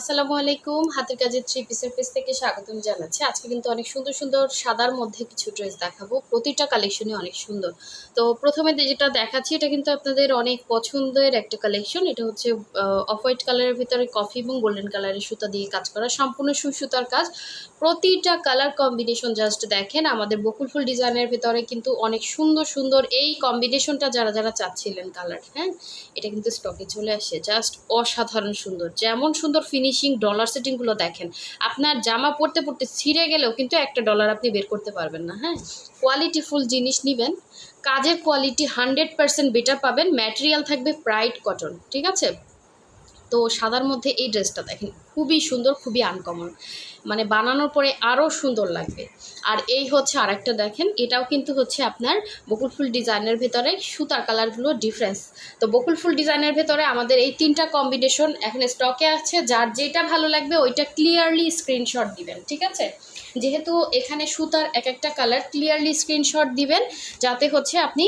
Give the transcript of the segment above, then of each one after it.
আসসালামু আলাইকুম। হাতের কাজের থ্রি পিসের পিস থেকে স্বাগতম জানাচ্ছি। আজকে কিন্তু অনেক সুন্দর সুন্দর সাদার মধ্যে কিছু ড্রেস দেখাবো। প্রতিটা কালেকশনই অনেক সুন্দর। তো প্রথমে যেটা দেখাচ্ছি, এটা কিন্তু আপনাদের অনেক পছন্দের একটা কালেকশন এটা হচ্ছে অফ হোয়াইট কালারের ভিতরে কফি এবং গোল্ডেন কালারের সুতা দিয়ে কাজ করা সম্পূর্ণ সুসুতার কাজ। প্রতিটা কালার কম্বিনেশন জাস্ট দেখেন, আমাদের বকুল ফুল ডিজাইনের ভিতরে কিন্তু অনেক সুন্দর সুন্দর এই কম্বিনেশনটা যারা যারা চাচ্ছিলেন কালার হ্যাঁ? এটা কিন্তু স্টকে চলে আসে। জাস্ট অসাধারণ সুন্দর। যেমন সুন্দর ফিনিশিং ডলার সেটিংগুলো দেখেন। আপনার জামা পরতে পরতে ছিঁড়ে গেলেও কিন্তু একটা ডলার আপনি বের করতে পারবেন না হ্যাঁ? কোয়ালিটিফুল জিনিস নেবেন। কাজের কোয়ালিটি হান্ড্রেড পারসেন্ট বেটার পাবেন। ম্যাটেরিয়াল থাকবে প্রাইড কটন ঠিক আছে? তো সাদার মধ্যে এই ড্রেসটা দেখেন, খুবই সুন্দর, খুবই আনকমন মানে বানানোর পরে আরও সুন্দর লাগবে। আর এই হচ্ছে আরেকটা দেখেন, এটাও কিন্তু হচ্ছে আপনার বকুল ফুল ডিজাইনের ভেতরে সুতার কালারগুলো ডিফারেন্স তো বকুল ফুল ডিজাইনের ভেতরে আমাদের এই তিনটা কম্বিনেশন এখন স্টকে আছে, যার যেটা ভালো লাগবে ওইটা ক্লিয়ারলি স্ক্রিনশট দিবেন, ঠিক আছে? যেহেতু এখানে সুতার এক একটা কালার ক্লিয়ারলি স্ক্রিনশট দিবেন, যাতে হচ্ছে আপনি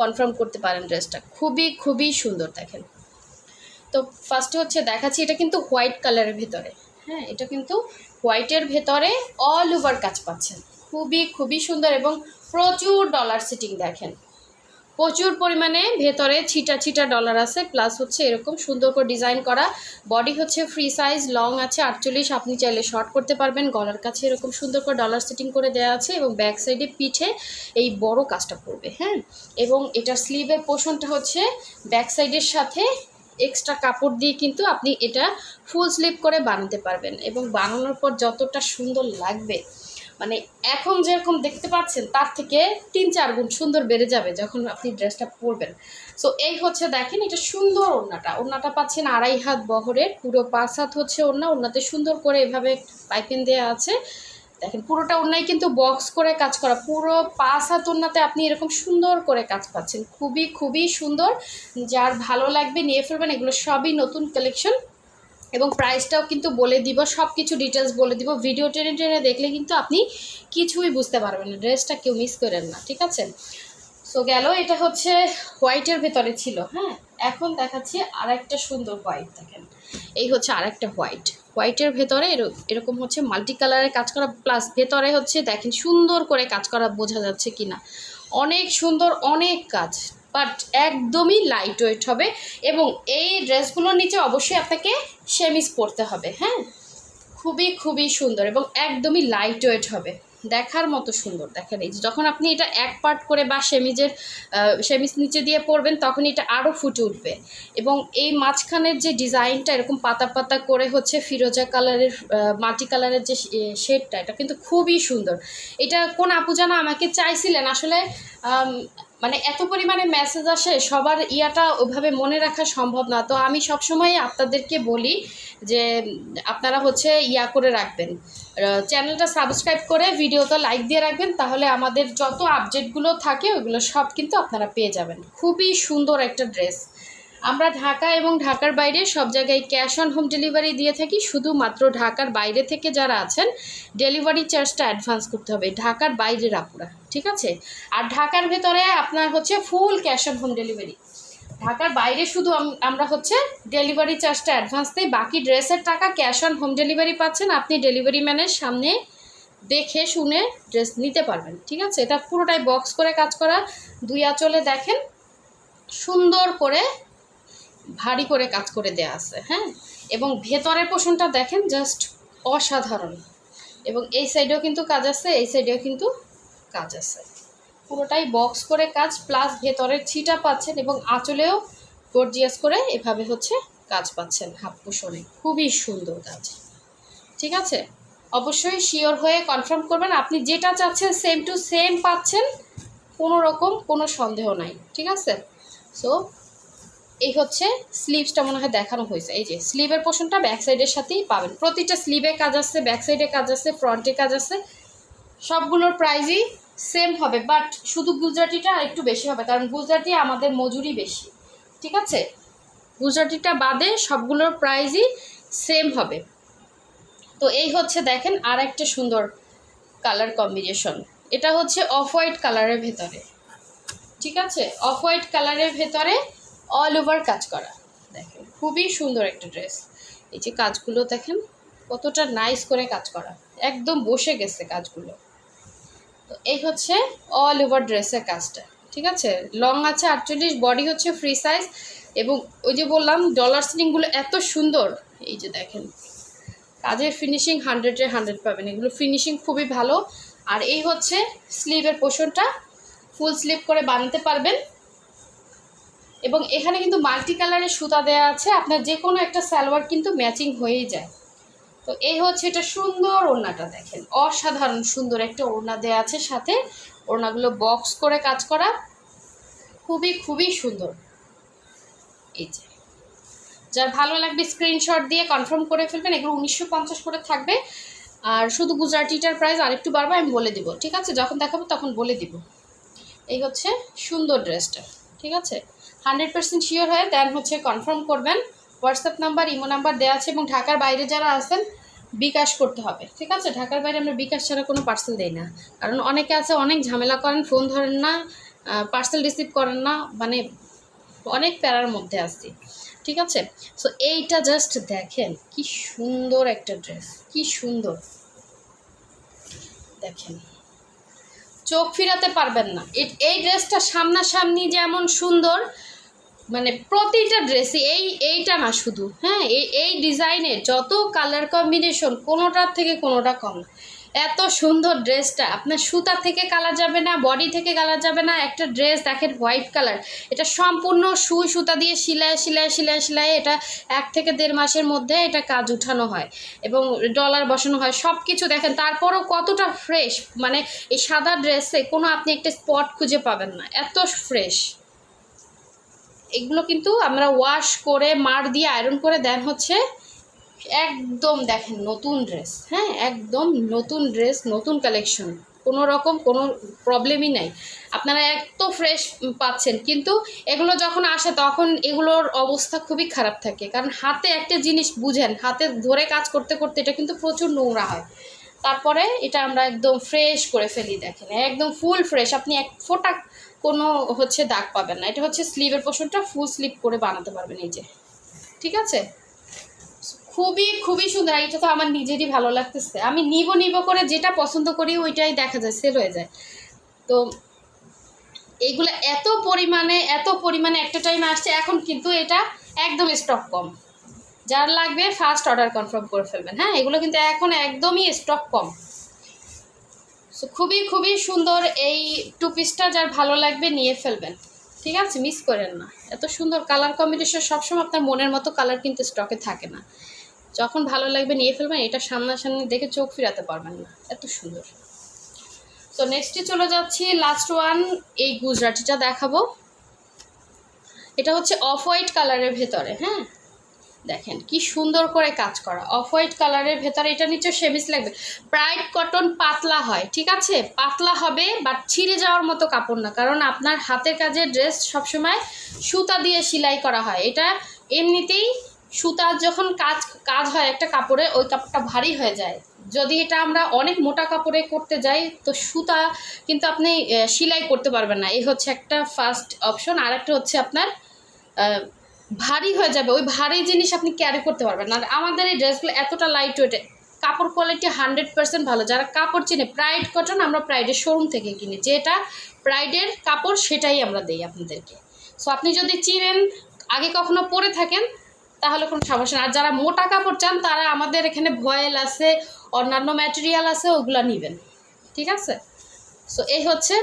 কনফার্ম করতে পারেন ড্রেসটা খুবই খুবই সুন্দর দেখেন। তো ফার্স্টে হচ্ছে দেখাচ্ছি, এটা কিন্তু হোয়াইট কালারের ভেতরে। হ্যাঁ এটা কিন্তু হোয়াইটের ভেতরে অল ওভার কাজ পাচ্ছেন খুবই খুবই সুন্দর এবং প্রচুর ডলার সিটিং দেখেন। প্রচুর পরিমাণে ভেতরে ছিটা ছিটা ডলার আছে প্লাস হচ্ছে এরকম সুন্দর করে ডিজাইন করা। বডি হচ্ছে ফ্রি সাইজ লং আছে, আটচল্লিশ, আপনি চাইলে শর্ট করতে পারবেন। গলার কাছে এরকম সুন্দর করে ডলার সেটিং করে দেওয়া আছে এবং ব্যাক সাইডে পিঠে এই বড় কাজটা পড়বে হ্যাঁ? এবং এটার স্লিভের পোষণটা হচ্ছে ব্যাক সাইডের সাথে এক্সট্রা কাপড় দিয়ে কিন্তু আপনি এটা ফুল স্লিপ করে বানাতে পারবেন এবং বানানোর পর যতটা সুন্দর লাগবে মানে এখন যেরকম দেখতে পাচ্ছেন তার থেকে তিন চার গুণ সুন্দর বেড়ে যাবে যখন আপনি ড্রেসটা পরবেন। সো এই হচ্ছে দেখেন এটা সুন্দর ওড়নাটা। ওড়নাটা পাচ্ছেন আড়াই হাত বহরের, পুরো পাঁচ হাত হচ্ছে ওড়না। ওড়নাতে সুন্দর করে এভাবে পাইপিং দেওয়া আছে। দেখেন, পুরোটা ওড়নায় কিন্তু বক্স করে কাজ করা। পুরো পাঁচ হাত ওড়নাতে আপনি এরকম সুন্দর করে কাজ পাচ্ছেন। খুবই খুবই সুন্দর। যার ভালো লাগবে নিয়ে ফেলবেন, এগুলো সবই নতুন কালেকশন এবং প্রাইসটাও কিন্তু বলে দিব সব কিছু ডিটেলস বলে দিব। ভিডিও টেনে টেনে দেখলে কিন্তু আপনি কিছুই বুঝতে পারবেন না। ড্রেসটা কেউ মিস করেন না, ঠিক আছে? সো গেল, এটা হচ্ছে হোয়াইটের ভেতরে ছিল হ্যাঁ? এখন দেখাচ্ছি আর একটা সুন্দর হোয়াইট দেখেন। এই হচ্ছে আর একটা হোয়াইট হোয়াইটের ভেতরে এর- এরকম হচ্ছে মাল্টি কালারের কাজ করা প্লাস ভেতরে হচ্ছে দেখেন সুন্দর করে কাজ করা বোঝা যাচ্ছে কি না অনেক সুন্দর, অনেক কাজ বাট একদমই লাইট ওয়েট হবে এবং এই ড্রেসগুলোর নিচে অবশ্যই আপনাকে সেমিস পরতে হবে হ্যাঁ? খুবই খুবই সুন্দর এবং একদমই লাইট ওয়েট হবে। দেখার মতো সুন্দর। দেখেন, এই যে যখন আপনি এটা এক পার্ট করে বা সেমিজের সেমিজ নিচে দিয়ে পরবেন তখন এটা আরও ফুটে উঠবে। এবং এই মাঝখানের যে ডিজাইনটা, এরকম পাতা পাতা করে হচ্ছে ফিরোজা কালারের মাটি কালারের যে শেডটা, এটা কিন্তু খুবই সুন্দর। এটা কোন আপু জানা আমাকে চাইছিলেন, আসলে মানে এত পরিমাণে মেসেজ আসে, সবার ইয়াটা ওভাবে মনে রাখা সম্ভব না। তো আমি সবসময় আপনাদেরকে বলি যে, আপনারা হচ্ছে ইয়া করে রাখবেন। চ্যানেলটা সাবস্ক্রাইব করে ভিডিওতে লাইক দিয়ে রাখবেন, তাহলে আমাদের যত আপডেটগুলো থাকে, ওগুলো সব কিন্তু আপনারা পেয়ে যাবেন। খুবই সুন্দর একটা ড্রেস আমরা ঢাকা এবং ঢাকার বাইরে সব জায়গায় ক্যাশ অন হোম ডেলিভারি দিয়ে থাকি। শুধুমাত্র ঢাকার বাইরে থেকে যারা আছেন, ডেলিভারি চার্জটা অ্যাডভান্স করতে হবে। ঢাকার বাইরের আপুরা, ঠিক আছে? আর ঢাকার ভেতরে আপনার হচ্ছে full cash on home delivery. ঢাকার বাইরে শুধু আম- আমরা হচ্ছে ডেলিভারি চার্জটা অ্যাডভান্স দিই। বাকি ড্রেসের টাকা ক্যাশ অন হোম ডেলিভারি পাচ্ছেন। আপনি ডেলিভারি ম্যানের সামনে দেখে শুনে ড্রেস নিতে পারবেন, ঠিক আছে? এটা পুরোটাই বক্স করে কাজ করা। দুই আঁচলে দেখেন, সুন্দর করে ভারী করে কাজ করে দেয়া আছে হ্যাঁ? এবং ভেতরের পোষণটা দেখেন জাস্ট অসাধারণ। এবং এই সাইডেও কিন্তু কাজ আছে, এই সাইডেও কিন্তু কাজ আছে। পুরোটাই বক্স করে কাজ প্লাস ভেতরের ছিটা পাচ্ছেন এবং আঁচলেও গর্জিয়াস করে এভাবে হচ্ছে কাজ পাচ্ছেন হাফ পোষণে। খুবই সুন্দর কাজ। ঠিক আছে? অবশ্যই শিওর হয়ে কনফার্ম করবেন, আপনি যেটা চাচ্ছেন সেম টু সেম পাচ্ছেন, কোনো রকম কোনো সন্দেহ নাই। ঠিক আছে? সো এই হচ্ছে স্লিভসটা মনে হয় দেখানো হয়েছে। এই যে স্লিভের পোর্শনটা ব্যাক সাইডের সাথেই পাবেন। প্রতিটা স্লিভে কাজ আছে ব্যাক সাইডে কাজ আছে ফ্রন্টে কাজ আছে। সবগুলোর প্রাইজই সেম হবে বাট শুধু গুজরাটিটা একটু বেশি হবে, কারণ গুজরাটি আমাদের মজুরি বেশি। ঠিক আছে? গুজরাটিটা বাদে সবগুলোর প্রাইজই সেম হবে। তো এই হচ্ছে দেখেন আর একটা সুন্দর কালার কম্বিনেশন এটা হচ্ছে অফ হোয়াইট কালারের ভেতরে। ঠিক আছে? অফ হোয়াইট কালারের ভেতরে অল ওভার কাজ করা। দেখেন, খুবই সুন্দর একটা ড্রেস এই যে কাজগুলো দেখেন, কতটা নাইস করে কাজ করা। একদম বসে গেছে কাজগুলো। তো এই হচ্ছে অল ওভার ড্রেসের কাজটা, ঠিক আছে? লং আছে আটচল্লিশ বডি হচ্ছে ফ্রি সাইজ এবং ওই যে বললাম ডলার সিলিংগুলো এত সুন্দর। এই যে দেখেন, কাজের ফিনিশিং হান্ড্রেডে হান্ড্রেড পাবেন। এগুলো ফিনিশিং খুবই ভালো। আর এই হচ্ছে স্লিভের পোর্শনটা ফুল স্লিভ করে বানাতে পারবেন। এবং এখানে কিন্তু মাল্টি কালারের সুতা দেওয়া আছে। আপনার যে কোনো একটা সালোয়ার কিন্তু ম্যাচিং হয়েই যায়। তো এই হচ্ছে এটা সুন্দর ওড়নাটা দেখেন। অসাধারণ সুন্দর একটা ওড়না দেওয়া আছে সাথে। ওড়নাগুলো বক্স করে কাজ করা। খুবই খুবই সুন্দর। এই যে। যার ভালো লাগবে স্ক্রিনশট দিয়ে কনফার্ম করে ফেলবেন। এগুলো উনিশশো পঞ্চাশ করে থাকবে। আর শুধু গুজরাটিটার প্রাইস আরেকটু বাড়বে, আমি বলে দিব। ঠিক আছে? যখন দেখাবো তখন বলে দিব। এই হচ্ছে সুন্দর ড্রেসটা ঠিক আছে? হান্ড্রেড পার্সেন্ট শিওর হয়ে দেন হচ্ছে কনফার্ম করবেন। হোয়াটসঅ্যাপ নাম্বার, ইমো নাম্বার দেওয়া আছে এবং ঢাকার বাইরে যারা আছেন, বিকাশ করতে হবে। ঠিক আছে? ঢাকার বাইরে আমরা বিকাশ ছাড়া কোনো পার্সেল দেই না। কারণ অনেকে আছে, অনেক ঝামেলা করেন ফোন ধরেন না পার্সেল রিসিভ করেন না মানে অনেক প্যারার মধ্যে আসছি ঠিক আছে? সো এইটা জাস্ট দেখেন, কি সুন্দর একটা ড্রেস কি সুন্দর। দেখেন, চোখ ফিরাতে পারবেন না। এই ড্রেসটা সামনাসামনি যেমন সুন্দর মানে প্রতিটা ড্রেসই এই, এইটা না শুধু হ্যাঁ এই এই ডিজাইনের যত কালার কম্বিনেশন কোনোটার থেকে কোনোটা কম এত সুন্দর ড্রেসটা আপনার সুতা থেকে কালার যাবে না বডি থেকে কালার যাবে না, একটা ড্রেস দেখেন হোয়াইট কালার এটা সম্পূর্ণ সুই সুতা দিয়ে সিলাই সিলাই সিলাই সিলাই, এটা এক থেকে দেড় মাসের মধ্যে এটা কাজ উঠানো হয় এবং ডলার বসানো হয় সব কিছু দেখেন, তারপরও কতটা ফ্রেশ মানে এই সাদা ড্রেসে কোনো আপনি একটা স্পট খুঁজে পাবেন না, এত ফ্রেশ এগুলো কিন্তু আমরা ওয়াশ করে মার দিয়ে আয়রন করে দেন হচ্ছে একদম দেখেন নতুন ড্রেস হ্যাঁ? একদম নতুন ড্রেস নতুন কালেকশন কোনো রকম কোনো প্রবলেমই নাই। আপনারা এত ফ্রেশ পাচ্ছেন, কিন্তু এগুলো যখন আসে তখন এগুলোর অবস্থা খুবই খারাপ থাকে। কারণ হাতে একটা জিনিস বুঝেন, হাতে ধরে কাজ করতে করতে এটা কিন্তু প্রচুর নোংরা হয়। তারপরে এটা আমরা একদম ফ্রেশ করে ফেলি, দেখেন। একদম ফুল ফ্রেশ আপনি এক ফোঁটা কোনো হচ্ছে দাগ পাবেন না। এটা হচ্ছে স্লিভের পোর্শনটা ফুল স্লিভ করে বানাতে পারবেন এই যে। ঠিক আছে? খুবই খুবই সুন্দর। এটা তো আমার নিজেরই ভালো লাগতেছে। আমি নিব নিব করে যেটা পছন্দ করি ওইটাই দেখা যায় সেল হয়ে যায়। তো এইগুলো এত পরিমাণে এত পরিমাণে একটা টাইম আসছে, এখন কিন্তু এটা একদম স্টক কম। যার লাগবে ফার্স্ট অর্ডার কনফার্ম করে ফেলবেন। হ্যাঁ এগুলো কিন্তু এখন একদমই স্টক কম। সো খুবই খুবই সুন্দর এই টু পিসটা যার ভালো লাগবে নিয়ে ফেলবেন। ঠিক আছে? মিস করেন না। এত সুন্দর কালার কম্বিনেশন সবসময় আপনার মনের মতো কালার কিন্তু স্টকে থাকে না। যখন ভালো লাগবে নিয়ে ফেলবেন, এটা সামনাসামনি দেখে চোখ ফিরাতে পারবেন না। এত সুন্দর। তো নেক্সটে চলে যাচ্ছি লাস্ট ওয়ান এই গুজরাটিটা দেখাবো। এটা হচ্ছে অফ হোয়াইট কালারের ভেতরে হ্যাঁ? দেখেন, কি সুন্দর করে কাজ করা। অফ হোয়াইট কালারের ভেতরে, এটা নিচে সেমিস লাগবে। প্রাইড কটন পাতলা হয়, ঠিক আছে? পাতলা হবে বাট ছিঁড়ে যাওয়ার মতো কাপড় না, কারণ আপনার হাতের কাজের ড্রেস সবসময় সুতা দিয়ে সেলাই করা হয়। এটা এমনিতেই সুতা যখন কাজ কাজ হয় একটা কাপড়ে, ওই কাপড়টা ভারী হয়ে যায়। যদি এটা আমরা অনেক মোটা কাপড়ে করতে যাই, তো সুতা কিন্তু আপনি সেলাই করতে পারবেন না। এই হচ্ছে একটা ফার্স্ট অপশন আর একটা হচ্ছে আপনার ভারী হয়ে যাবে। ওই ভারী জিনিস আপনি ক্যারি করতে পারবেন। আর আমাদের এই ড্রেসগুলো এতটা লাইট ওয়েটে কাপড় কোয়ালিটি হান্ড্রেড পার্সেন্ট ভালো। যারা কাপড় চিনে প্রাইড কটন আমরা প্রাইডের শোরুম থেকে কিনি। যেটা প্রাইডের কাপড়, সেটাই আমরা দিই আপনাদেরকে। সো আপনি যদি চিনেন, আগে কখনো পরে থাকেন, তাহলে কোনো সমস্যা না আর যারা মোটা কাপড় চান, তারা আমাদের এখানে ভয়েল আছে, অন্যান্য ম্যাটেরিয়াল আছে, ওগুলো নেবেন। ঠিক আছে? সো এই হচ্ছে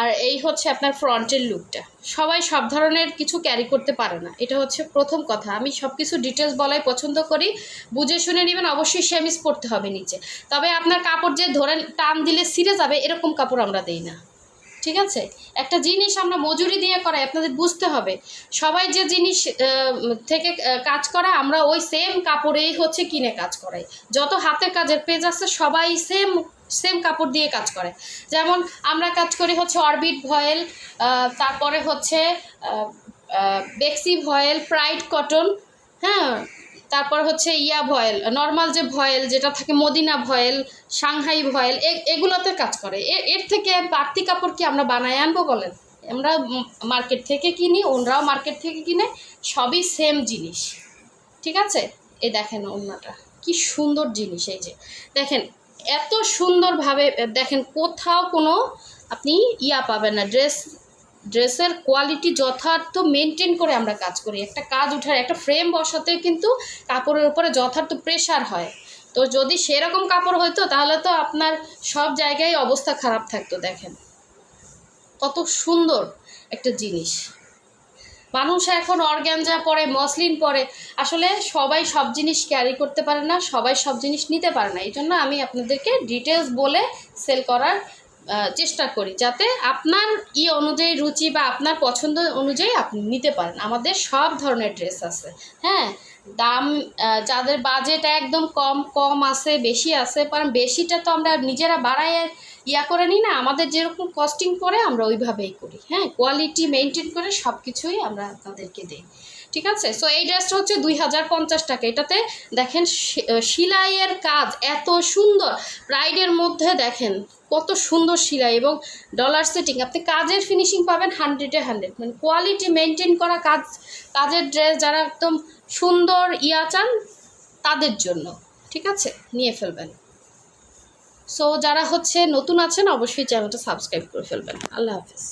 আর এই হচ্ছে আপনার ফ্রন্টের লুকটা সবাই সব ধরনের কিছু ক্যারি করতে পারে না। এটা হচ্ছে প্রথম কথা। আমি সব কিছু ডিটেলস বলাই পছন্দ করি। বুঝে শুনে নেবেন, অবশ্যই সেমিস পড়তে হবে নিচে। তবে আপনার কাপড় যে ধরে টান দিলে ছিঁড়ে যাবে, এরকম কাপড় আমরা দেই না। ঠিক আছে? একটা জিনিস আমরা মজুরি দিয়ে করাই, আপনাদের বুঝতে হবে। সবাই যে জিনিস থেকে কাজ করা, আমরা ওই সেম কাপড়েই হচ্ছে কিনে কাজ করাই। যত হাতের কাজের পেজ আছে, সবাই সেম সেম কাপড় দিয়ে কাজ করে। যেমন আমরা কাজ করি হচ্ছে অরবিট ভয়েল তারপরে হচ্ছে বেক্সি ভয়েল, প্রাইড কটন হ্যাঁ তারপর হচ্ছে ইয়া ভয়েল, নর্মাল যে ভয়েল যেটা থাকে, মদিনা ভয়েল, সাংহাই ভয়েল, এ- এগুলোতে কাজ করে। এ- এর থেকে বাড়তি কাপড় কি আমরা বানায় আনব বলেন? আমরা মার্কেট থেকে কিনি, ওনরাও মার্কেট থেকে কিনে, সবই সেম জিনিস। ঠিক আছে? এই দেখেন ওড়নাটা কি সুন্দর জিনিস এই যে। দেখেন এত সুন্দরভাবে দেখেন কোথাও কোনো আপনি ইয়া পাবেন না। ড্রেস, ড্রেসের কোয়ালিটি যথার্থ মেনটেন করে আমরা কাজ করি। একটা কাজ উঠার, একটা ফ্রেম বসাতে কিন্তু কাপড়ের উপরে যথার্থ প্রেশার হয়। তো যদি সেরকম কাপড় হতো তাহলে তো আপনার সব জায়গায় অবস্থা খারাপ থাকতো, দেখেন। কত সুন্দর একটা জিনিস। মানুষ এখন অর্গ্যানজা পরে, মসলিন পরে, আসলে সবাই সব জিনিস ক্যারি করতে পারে না, সবাই সব জিনিস নিতে পারে না। এই জন্য আমি আপনাদেরকে ডিটেলস বলে সেল করার চেষ্টা করি যাতে আপনার ই অনুযায়ী রুচি বা আপনার পছন্দ অনুযায়ী আপনি নিতে পারেন। আমাদের সব ধরনের ড্রেস আছে। হ্যাঁ? দাম যাদের বাজেট একদম কম কম আছে, বেশি আছে, কারণ বেশিটা তো আমরা নিজেরা বাড়াই ইয়া করে নিই না, আমাদের যেরকম কস্টিং পড়ে আমরা ওইভাবেই করি। হ্যাঁ? কোয়ালিটি মেনটেন করে সব কিছুই আমরা আপনাদেরকে দিই। ঠিক আছে? সো এই ড্রেসটা হচ্ছে দুই হাজার পঞ্চাশ টাকা। এটাতে দেখেন সেলাইয়ের কাজ এত সুন্দর। ব্রাইডের মধ্যে দেখেন কত সুন্দর সেলাই এবং ডলার সেটিং আপনি কাজের ফিনিশিং পাবেন হান্ড্রেডে হান্ড্রেড মানে কোয়ালিটি মেনটেন করা কাজ, কাজের ড্রেস যারা একদম সুন্দর ইয়া চান, তাদের জন্য। ঠিক আছে? নিয়ে ফেলবেন। সো যারা হচ্ছে নতুন আছেন, অবশ্যই চ্যানেলটা সাবস্ক্রাইব করে ফেলবেন। আল্লাহ হাফিজ।